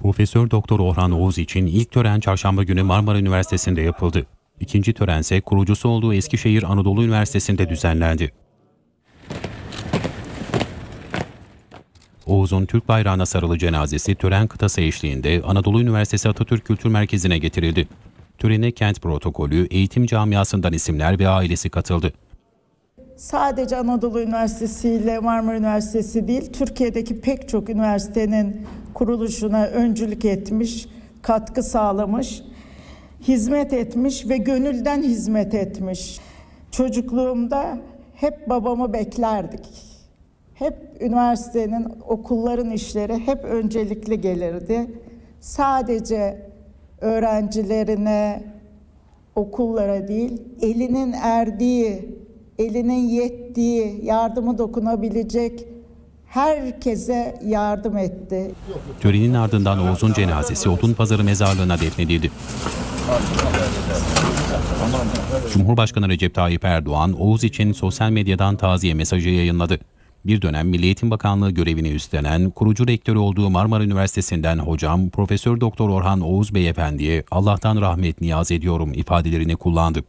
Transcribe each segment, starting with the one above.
Profesör Doktor Orhan Oğuz için ilk tören çarşamba günü Marmara Üniversitesi'nde yapıldı. İkinci tören ise kurucusu olduğu Eskişehir Anadolu Üniversitesi'nde düzenlendi. Oğuz'un Türk bayrağına sarılı cenazesi tören kıtası eşliğinde Anadolu Üniversitesi Atatürk Kültür Merkezi'ne getirildi. Törene kent protokolü, eğitim camiasından isimler ve ailesi katıldı. Sadece Anadolu Üniversitesi ile Marmara Üniversitesi değil, Türkiye'deki pek çok üniversitenin kuruluşuna öncülük etmiş, katkı sağlamış, hizmet etmiş ve gönülden hizmet etmiş. Çocukluğumda hep babamı beklerdik. Hep üniversitenin, okulların işleri hep öncelikli gelirdi. Sadece öğrencilerine, okullara değil, elinin erdiği, elinin yettiği, yardımı dokunabilecek herkese yardım etti. Törenin ardından Oğuz'un cenazesi Odunpazarı mezarlığına defnedildi. Cumhurbaşkanı Recep Tayyip Erdoğan, Oğuz için sosyal medyadan taziye mesajı yayınladı. Bir dönem Milli Eğitim Bakanlığı görevini üstlenen, kurucu rektörü olduğu Marmara Üniversitesi'nden hocam Profesör Doktor Orhan Oğuz Beyefendi'ye Allah'tan rahmet niyaz ediyorum ifadelerini kullandı.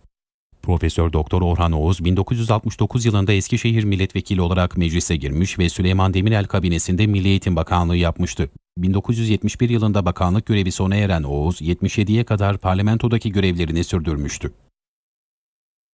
Profesör Doktor Orhan Oğuz 1969 yılında Eskişehir milletvekili olarak meclise girmiş ve Süleyman Demirel kabinesinde Milli Eğitim Bakanlığı yapmıştı. 1971 yılında bakanlık görevi sona eren Oğuz 77'ye kadar parlamentodaki görevlerini sürdürmüştü.